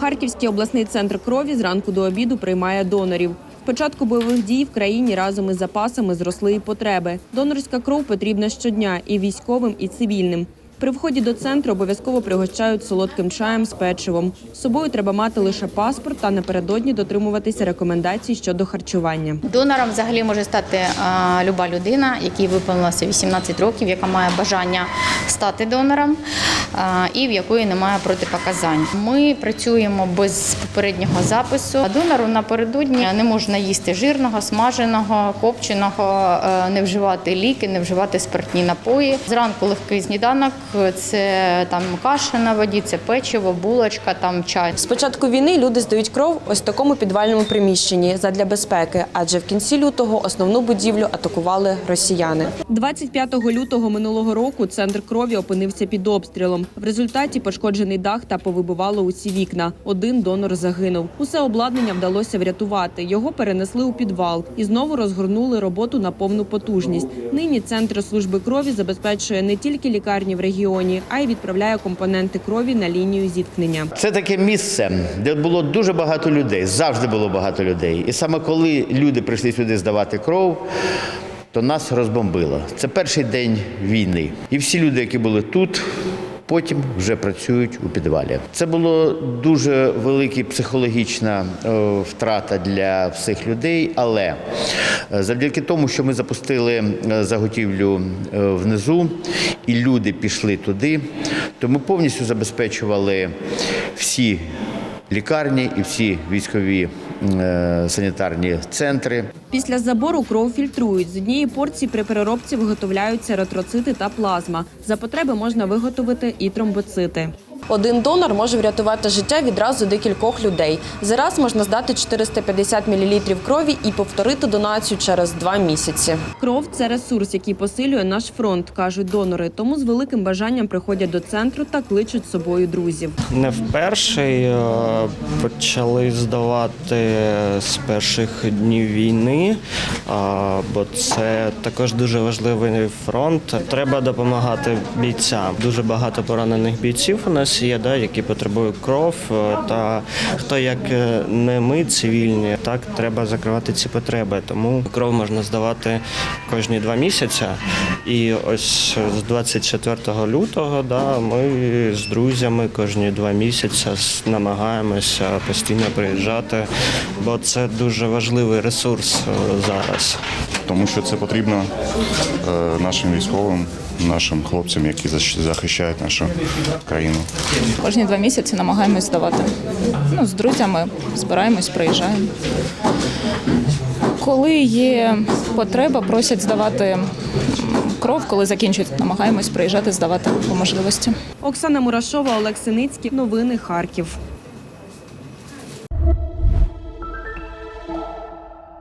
Харківський обласний центр крові зранку до обіду приймає донорів. Початку бойових дій в країні разом із запасами зросли і потреби. Донорська кров потрібна щодня і військовим, і цивільним. При вході до центру обов'язково пригощають солодким чаєм з печивом. З собою треба мати лише паспорт та напередодні дотримуватися рекомендацій щодо харчування. Донором взагалі може стати а, люба людина, якій виповнилося 18 років, яка має бажання стати донором а, і в якої немає протипоказань. Ми працюємо без попереднього запису. Донору напередодні не можна їсти жирного, смаженого, копченого, не вживати ліки, не вживати спиртні напої. Зранку легкий сніданок це там каша на воді, це печиво, булочка, там чай. З початку війни люди здають кров ось в такому підвальному приміщенні задля безпеки, адже в кінці лютого основну будівлю атакували росіяни. 25 лютого минулого року центр крові опинився під обстрілом. В результаті пошкоджений дах та повибивало усі вікна. Один донор загинув. Усе обладнання вдалося врятувати. Його перенесли у підвал і знову розгорнули роботу на повну потужність. Нині центр служби крові забезпечує не тільки лікарні в регіоні, а й відправляє компоненти крові на лінію зіткнення. Це таке місце, де було дуже багато людей, завжди було багато людей. І саме коли люди прийшли сюди здавати кров, то нас розбомбило. Це перший день війни. І всі люди, які були тут. Потім вже працюють у підвалі. Це було дуже велика психологічна е, втрата для всіх людей, але е, завдяки тому, що ми запустили е, заготівлю внизу, і люди пішли туди, то ми повністю забезпечували всі лікарні і всі військові санітарні центри. Після забору кров фільтрують. З однієї порції при переробці виготовляються еритроцити та плазма. За потреби можна виготовити і тромбоцити. Один донор може врятувати життя відразу декількох людей. Зараз можна здати 450 мл крові і повторити донацію через два місяці. Кров це ресурс, який посилює наш фронт, кажуть донори. Тому з великим бажанням приходять до центру та кличуть з собою друзів. Не вперше е, почали здавати з перших днів війни, бо це також дуже важливий фронт. Треба допомагати бійцям. Дуже багато поранених бійців у нас є, да, які потребують кров. е, Та хто як е, не ми, цивільні, так треба закривати ці потреби. Тому кров можна здавати кожні два місяці. І ось з 24 лютого да, ми з друзями кожні два місяці намагаємося постійно приїжджати, бо це дуже важливий ресурс е, зараз. тому що це потрібно нашим військовим, нашим хлопцям, які захищають нашу країну. Кожні два місяці намагаємось здавати. Ну, з друзями збираємось, приїжджаємо. Коли є потреба, просять здавати кров, коли закінчують, намагаємось приїжджати, здавати по можливості. Оксана Мурашова, Олег Синицький. Новини Харків.